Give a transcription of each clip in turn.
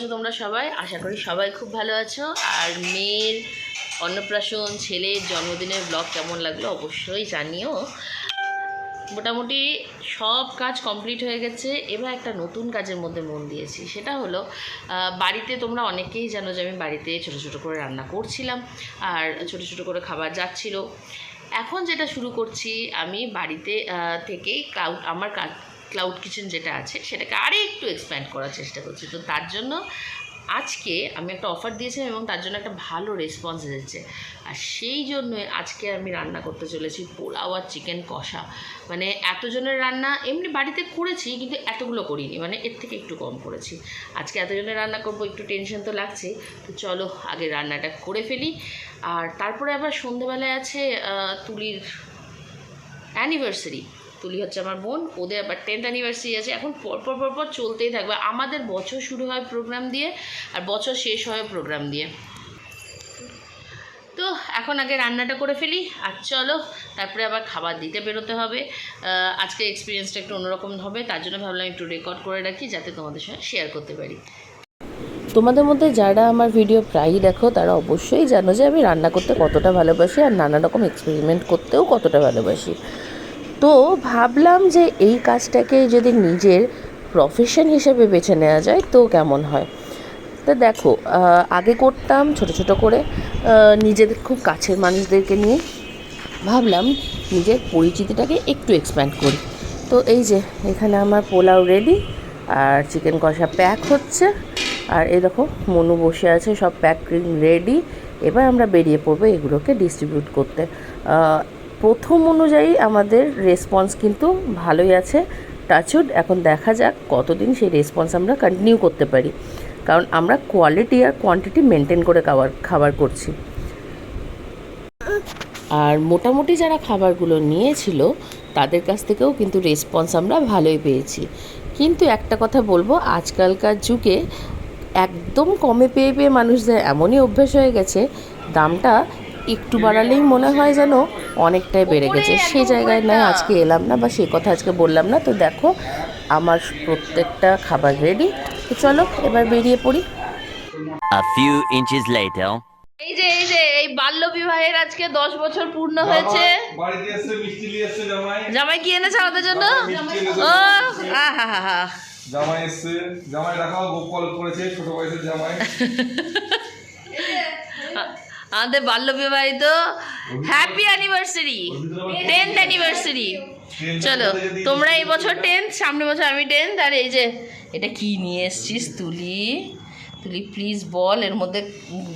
আছো তোমরা সবাই? আশা করি সবাই খুব ভালো আছো। আর মেয়ের অন্নপ্রাশন, ছেলের জন্মদিনের ব্লগ কেমন লাগল অবশ্যই জানিও। মোটামুটি সব কাজ কমপ্লিট হয়ে গেছে। এবার একটা নতুন কাজের মধ্যে মন দিয়েছি। সেটা হলো বাড়িতে তোমরা অনেকেই জানো যে আমি বাড়িতে ছোট ছোট করে রান্না করছিলাম আর ছোট ছোট করে খাবার যাচ্ছিল। এখন যেটা শুরু করছি, আমি বাড়িতে থেকেই ক্লাউড আমার ক্লাউড কিচেন যেটা আছে, সেটাকে আরে একটু এক্সপ্যান্ড করার চেষ্টা করছি। তো তার জন্য আজকে আমি একটা অফার দিয়েছিলাম এবং তার জন্য একটা ভালো রেসপন্স এসেছে। আর সেই জন্য আজকে আমি রান্না করতে চলেছি পোলাও আর চিকেন কষা। মানে এতজনের রান্না এমনি বাড়িতে করেছি কিন্তু এতগুলো করিনি মানে এর থেকে একটু কম করেছি। আজকে এতজনের রান্না করব, একটু টেনশন তো লাগছেই তো চলো আগে রান্নাটা করে ফেলি। আর তারপরে আবার সন্ধেবেলায় আছে তুলির অ্যানিভার্সারি তুলি হচ্ছে আমার বোন। ওদের আবার টেন্থ অ্যানিভার্সারি আছে। এখন পরপর পরপর চলতেই থাকবে। আমাদের বছর শুরু হয় প্রোগ্রাম দিয়ে আর বছর শেষ হয় প্রোগ্রাম দিয়ে। তো এখন আগে রান্নাটা করে ফেলি। আর চলো, তারপরে আবার খাবার দিতে বেরোতে হবে। আজকে এক্সপিরিয়েন্সটা একটু অন্যরকম হবে। তার জন্য ভাবলাম একটু রেকর্ড করে রাখি, যাতে তোমাদের সঙ্গে শেয়ার করতে পারি। তোমাদের মধ্যে যারা আমার ভিডিও প্রায়ই দেখো, তারা অবশ্যই জানো যে আমি রান্না করতে কতটা ভালোবাসি আর নানা রকম এক্সপেরিমেন্ট করতেও কতটা ভালোবাসি। তো ভাবলাম যে এই কাজটাকে যদি নিজের প্রফেশন হিসেবে বেছে নেওয়া যায়, তো কেমন হয়? তো দেখো আগে করতাম ছোট ছোট করে নিজেদের খুব কাছের মানুষদেরকে নিয়ে। ভাবলাম নিজের পরিচিতিটাকে একটু এক্সপ্যান্ড করি। তো এই যে, এখানে আমার পোলাও রেডি আর চিকেন কষা প্যাক হচ্ছে। আর এই দেখো, মনু বসে আছে, সব প্যাকিং রেডি এবার আমরা বেরিয়ে পড়ব এগুলোকে ডিস্ট্রিবিউট করতে। প্রথম অনুযায়ী আমাদের রেসপন্স কিন্তু ভালোই আছে। টাচউড এখন দেখা যাক কতদিন সেই রেসপন্স আমরা কন্টিনিউ করতে পারি। কারণ আমরা কোয়ালিটি আর কোয়ান্টিটি মেনটেন করে খাবার খাবার করছি। আর মোটামুটি যারা খাবারগুলো নিয়েছিল, তাদের কাছ থেকেও কিন্তু রেসপন্স আমরা ভালোই পেয়েছি। কিন্তু একটা কথা বলব, আজকালকার যুগে একদম কমে পেয়ে পেয়ে মানুষদের এমনই অভ্যেস হয়ে গেছে, দামটা একটু বাড়ালেই মনে হয় যেন অনেকটাই বেড়ে গেছে। সেই জায়গায় নয় আজকে এলাম না বা সেই কথা আজকে বললাম না। তো দেখো আমার প্রত্যেকটা খাবার রেডি তো চলো এবার বেরিয়ে পড়ি। A few inches later. এই যে এই যে এই বাল্য বিবাহের আজকে দশ বছর পূর্ণ হয়েছে। বাড়িতে এসে মিষ্টি নিয়ে এসছে জামাই। জামাই কি এনেছে আমাদের জন্য। ও আহা। জামাই এসছে। জামাই রাখাও গোপাল করেছে ছোট বয়সের জামাই। আমাদের বাল্য বিবাহিত হ্যাপি অ্যানিভার্সারি টেন্থ অ্যানিভার্সারি চলো তোমরা এই বছর টেন্থ সামনে বছর আমি টেন্থ আর এই যে এটা কি নিয়ে এসছিস? তুলি। তুলি প্লিজ বল এর মধ্যে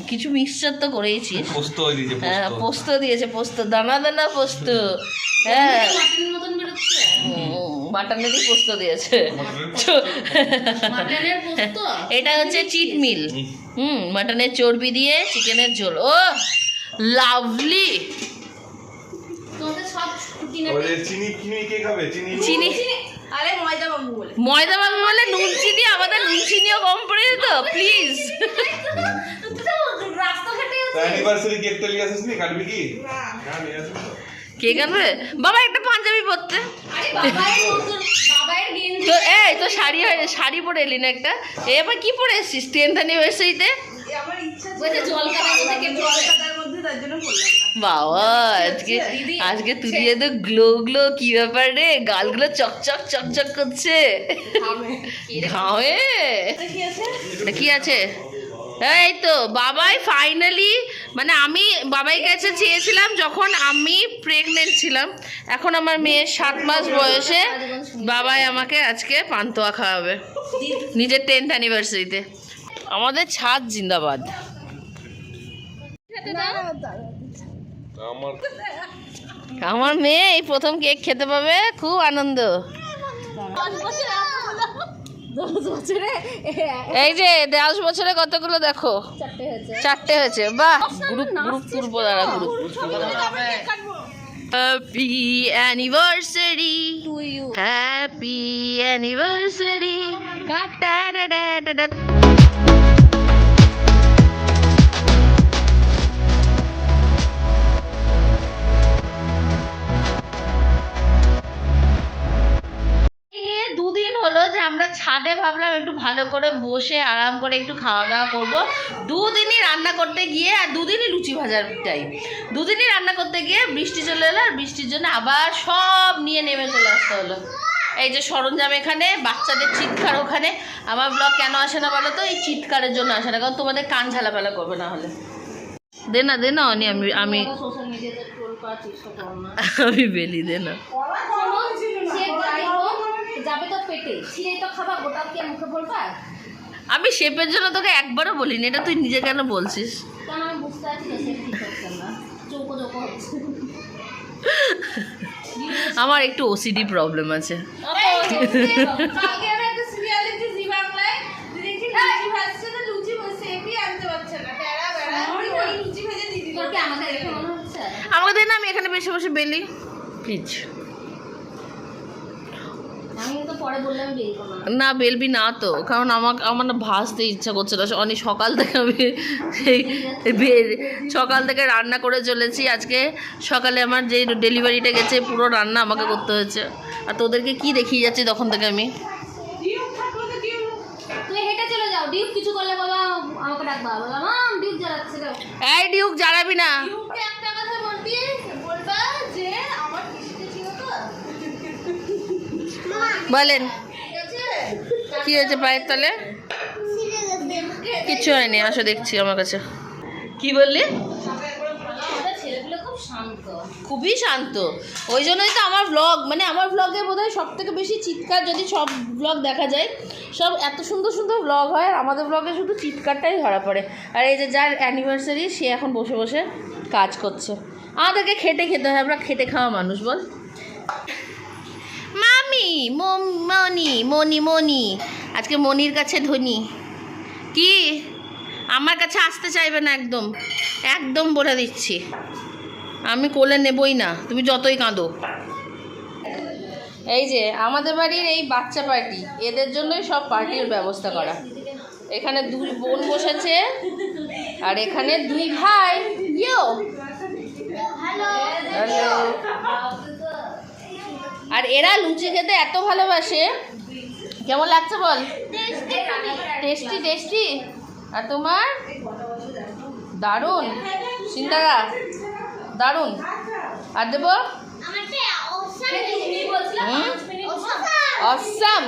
কিছু মিক্সচার তো করেইছিস। পোস্ত হয়ে দিয়েছে হ্যাঁ পোস্ত। দিয়েছে পোস্ত দানা দানা পোস্ত। হ্যাঁ। মাটনেরই পোস্ত দিয়েছে। এটা হচ্ছে চিট মিল হুম। মাটনের চর্বি দিয়ে চিকেনের ঝোল। ও! লাভলি চিনি চিনি কে খাবে? চিনি। চিনি। আরে ময়দা বাবু বলে। ময়দা মামি বলে নুন চিনি আমাদের নুন চিনিও কম পড়ে যেত প্লিজ কাটবি কি? বাবা একটা পাঞ্জাবি পরতে। তো এই তো শাড়ি শাড়ি পরে এলি না একটা। এ আবার কি পরে এসছিস? টেন্থ অ্যানিভার্সারিতে আমার ইচ্ছা জল থেকে জল মধ্যে তার জন্য বললাম বাবা আজকে তুই গ্লো গ্লো কি ব্যাপার রে? গালগুলো চকচক চকচক করছে। ঘামে। কি আছে? এই তো বাবাই ফাইনালি মানে আমি বাবাই কাছে চেয়েছিলাম যখন আমি প্রেগনেন্ট ছিলাম। এখন আমার মেয়ের সাত মাস বয়সে বাবাই আমাকে আজকে পান্তোয়া খাওয়াবে। নিজের টেন্থ অ্যানিভার্সারিতে আমাদের ছাদ জিন্দাবাদ। আমার আমার মেয়ে এই প্রথম কেক খেতে পাবে খুব আনন্দ। এই যে দশ বছরে কতগুলো দেখো? চারটে হয়েছে। বাহ! গ্রুপ গ্রুপ তুলবো দাঁড়া group. Happy anniversary happy anniversary ছাদে ভাবলাম একটু ভালো করে বসে আরাম করে একটু খাওয়া দাওয়া করব। দুদিনই রান্না করতে গিয়ে আর দুদিনই লুচি ভাজার টাইম দুদিনই রান্না করতে গিয়ে বৃষ্টি চলে এলো আর বৃষ্টির জন্য আবার সব নিয়ে নেমে চলে আসতে হলো। এই যে সরঞ্জাম এখানে বাচ্চাদের চিৎকার ওখানে। আমার ব্লগ কেন আসে না বলো তো? এই চিৎকারের জন্য আসে না কারণ তোমাদের কান ঝালাপালা করবে না হলে। দে না দে না আমি আমি আমি বেলি দে না। যাবে তো পেটে। ছিঁড়ে তো খাবা গোটা কি মুখে বলবা? আমি শেপের জন্য তোকে একবারও বলিনি এটা তুই নিজে কেন বলছিস? কারণ আমি বুঝতে পারছি তো সে ঠিক হচ্ছে না চৌকো চৌকো হচ্ছে। আমার একটু ওসিডি প্রবলেম আছে। কালকে আমি একটা সিরিয়াল দেখছি জি বাংলায়। দেখছি লুচি ভাজছে তো লুচি সেফই আনতে পারছে না। মনে আমি এখানে বসে বসে বেলি। প্লিজ আমি কিন্তু পরে বললাম বের করো না। বেলবি না তো কারণ আমাকে আমার না ভাজতে ইচ্ছা করছে না। অনেক সকাল থেকে আমি সকাল থেকে রান্না করে চলেছি। আজকে সকালে আমার যে ডেলিভারিটা গেছে পুরো রান্না আমাকে করতে হয়েছে। আর তোদেরকে কি দেখিয়ে যাচ্ছি তখন থেকে আমি? কিছু করলে বাবা আমাকে ডাকবা। মাম ডিউক জ্বালাচ্ছে এই ডিউক জ্বালাবি না ইউকে একটা কথা বলবি বলবা যে আমার কৃষিতে ছিল তো বলেন। কি হয়েছে পায়ের তলে? কিচ্ছু হয়নি আসো দেখছি আমার কাছে। কি বললি? আমাদের ছেলেগুলো খুব শান্ত। খুবই শান্ত। ওই জন্যই তো আমার ব্লগ মানে আমার ব্লগে বোধহয় সব থেকে বেশি চিৎকার যদি সব ব্লগ দেখা যায় সব এত সুন্দর সুন্দর ব্লগ হয় আর আমাদের ব্লগে শুধু চিৎকারটাই ধরা পড়ে। আর এই যে যার অ্যানিভার্সারি সে এখন বসে বসে কাজ করছে। আমাদেরকে খেটে খেতে হয় আমরা খেটে খাওয়া মানুষ বল। মামি মনি মনি মনি। আজকে মনির কাছে ধনী। কি? আমার কাছে আসতে চাইবে না একদম। একদম বলে দিচ্ছি। আমি কোলে নেবই না। তুমি যতই কাঁদো। এই যে আমাদের বাড়ির এই বাচ্চা পার্টি। এদের জন্যই সব পার্টির ব্যবস্থা করা। এখানে দুই বোন বসেছে। আর এখানে দুই ভাই। ইয়ো! হ্যালো আর এরা লুচি খেতে এত ভালোবাসে। কেমন লাগছে বল? টেস্টি টেস্টি আর তোমার? দারুণ। চিন্তারা দারুণ। আর দেব? হুম? অসাম।